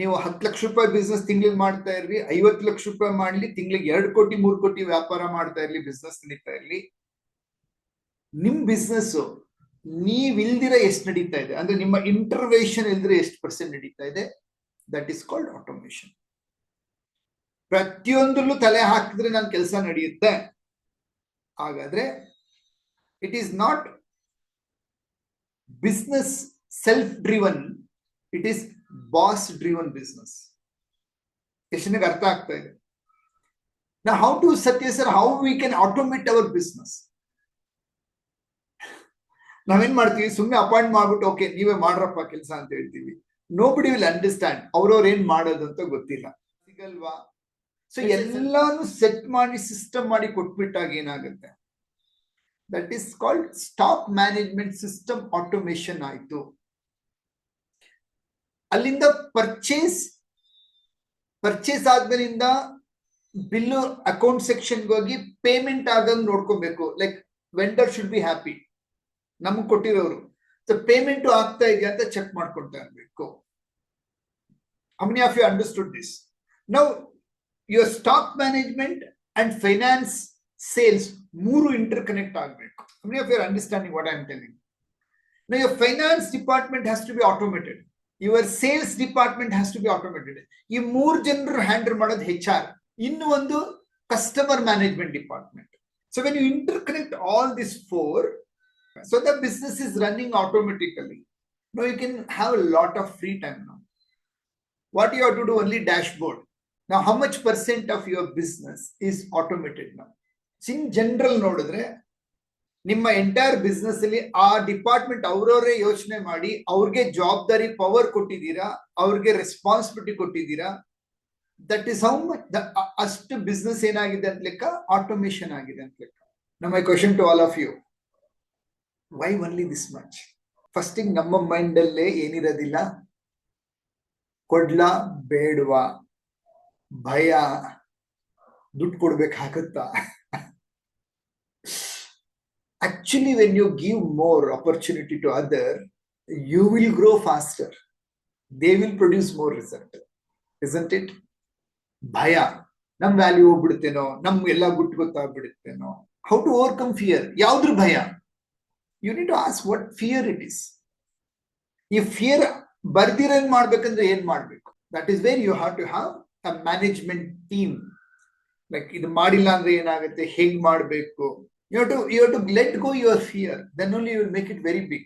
ನೀವು ಹತ್ತು ಲಕ್ಷ ರೂಪಾಯಿ ಬಿಸ್ನೆಸ್ ತಿಂಗ್ಳಿಗೆ ಮಾಡ್ತಾ ಇರ್ಲಿ ಐವತ್ತು ಲಕ್ಷ ರೂಪಾಯಿ ಮಾಡ್ಲಿ, ತಿಂಗಳಿಗೆ ಎರಡು ಕೋಟಿ, ಮೂರು ಕೋಟಿ ವ್ಯಾಪಾರ ಮಾಡ್ತಾ ಇರ್ಲಿ ಬಿಸ್ನೆಸ್ ನಡೀತಾ ಇರ್ಲಿ. ನಿಮ್ ಬಿಸ್ನೆಸ್ ನೀವಿಲ್ದಿರ ಎಷ್ಟು ನಡೀತಾ ಇದೆ? ಅಂದ್ರೆ ನಿಮ್ಮ ಇಂಟರ್ವೇಶನ್ ಇಲ್ದಿರ ಎಷ್ಟು ಪರ್ಸೆಂಟ್ ನಡೀತಾ ಇದೆ? ದಟ್ ಇಸ್ ಕಾಲ್ಡ್ ಆಟೋಮೇಶನ್ ಪ್ರತಿಯೊಂದರಲ್ಲೂ ತಲೆ ಹಾಕಿದ್ರೆ ನನ್ನ ಕೆಲಸ ನಡೆಯುತ್ತೆ. ಹಾಗಾದ್ರೆ it is not business self driven it is boss driven business ಎಷ್ಟು ಅರ್ಥ ಆಗ್ತಾ ಇದೆ. ನಾ how to Satya sir how we can automate our business ನಾವೇನ್ ಮಾಡ್ತೀವಿ? ಸುಮ್ಮನೆ ಅಪಾಯಿಂಟ್ ಮಾಡ್ಬಿಟ್ಟು ಓಕೆ ನೀವೇ ಮಾಡ್ರಪ್ಪ ಕೆಲಸ ಅಂತ ಹೇಳ್ತೀವಿ. ನೋ ಬಡಿ ವಿಲ್ ಅಂಡರ್ಸ್ಟ್ಯಾಂಡ್ ಅವ್ರವ್ರ ಏನ್ ಮಾಡೋದು ಅಂತ ಗೊತ್ತಿಲ್ಲ. ಸಿಗಲ್ವಾ? ಸೊ ಎಲ್ಲಾನು ಸೆಟ್ ಮಾಡಿ ಸಿಸ್ಟಮ್ ಮಾಡಿ ಕೊಟ್ಬಿಟ್ಟಾಗ ಏನಾಗುತ್ತೆ? That is called stock management system automation ಆಯ್ತು. ಅಲ್ಲಿಂದ ಪರ್ಚೇಸ್ ಪರ್ಚೇಸ್ ಆದ್ಮೇಲಿಂದ ಬಿಲ್ಲು ಅಕೌಂಟ್ ಸೆಕ್ಷನ್ಗೆ ಹೋಗಿ ಪೇಮೆಂಟ್ ಆಗಂಗ್ ನೋಡ್ಕೊಬೇಕು. Like vendor should be happy ನಮ್ಗೆ ಕೊಟ್ಟಿರೋರು. ಸೊ ಪೇಮೆಂಟ್ ಆಗ್ತಾ ಇದೆಯಾ ಅಂತ ಚೆಕ್ ಮಾಡ್ಕೊಳ್ತಾ ಇರ್ಬೇಕು. How many of you understood this now your stock management and finance sales ಮೂರು ಇಂಟರ್ ಕನೆಕ್ಟ್ ಆಗಬೇಕು of your understanding what I am telling now your finance department has to be automated your sales department has to be automated ಈ ಮೂರು ಜನರು handle ಮಾಡೋದು H R ಇನ್ನು ಒಂದು customer management department so when you interconnect all this four so the business is running automatically no you can have a lot of free time now what you have to do only dashboard ನಾವು how much percent of your business is automated ನಾವು in general ನೋಡಿದ್ರೆ ನಿಮ್ಮ entire business ಅಲ್ಲಿ ಆ department ಅವರವರೇ ಯೋಚನೆ ಮಾಡಿ, ಅವ್ರಿಗೆ ಜವಾಬ್ದಾರಿ ಪವರ್ ಕೊಟ್ಟಿದ್ದೀರಾ? ಅವ್ರಿಗೆ ರೆಸ್ಪಾನ್ಸಿಬಿಲಿಟಿ ಕೊಟ್ಟಿದ್ದೀರಾ? ದಟ್ ಇಸ್ ಹೌ ಮಚ್ ಅಷ್ಟು ಬಿಸ್ನೆಸ್ ಏನಾಗಿದೆ ಅಂತ ಲೆಕ್ಕ ಆಟೋಮೇಶನ್ ಆಗಿದೆ ಅಂತ ಲೆಕ್ಕ. ನಮ್ಮ question to all of you why only this much ಫಸ್ಟಿಂಗ್ ನಮ್ಮ ಮೈಂಡ್ ಅಲ್ಲೇ ಏನಿರೋದಿಲ್ಲ? ಕೊಡ್ಲಾ, ಬೇಡವಾ? ಭಯ? ದುಡ್ಡು ಕೊಡ್ಬೇಕಾಗತ್ತಾ? Actually, when you give more opportunity to other, you will grow faster. They will produce more result. Isn't it? ಭಯ. ನಮ್ ವ್ಯಾಲ್ಯೂ ಹೋಗ್ಬಿಡುತ್ತೇನೋ? ನಮ್ ಎಲ್ಲ ಗುಟ್ಟು ಗೊತ್ತಾಗ್ಬಿಡುತ್ತೇನೋ ಹೌ ಟು ಓವರ್ಕಮ್ ಫಿಯರ್ ಯಾವ್ದ್ರ ಭಯ. You need to ask what fear it is ಈ ಫಿಯರ್ ಬರ್ದಿರಂಗ್ ಮಾಡ್ಬೇಕಂದ್ರೆ ಏನ್ ಮಾಡ್ಬೇಕು? That is where you have to have a management team like ಇದು ಮಾಡಿಲ್ಲ ಅಂದ್ರೆ ಏನಾಗುತ್ತೆ? ಹೇಗ್ ಮಾಡ್ಬೇಕು? You have to you have to let go your fear. Then only you will make it very big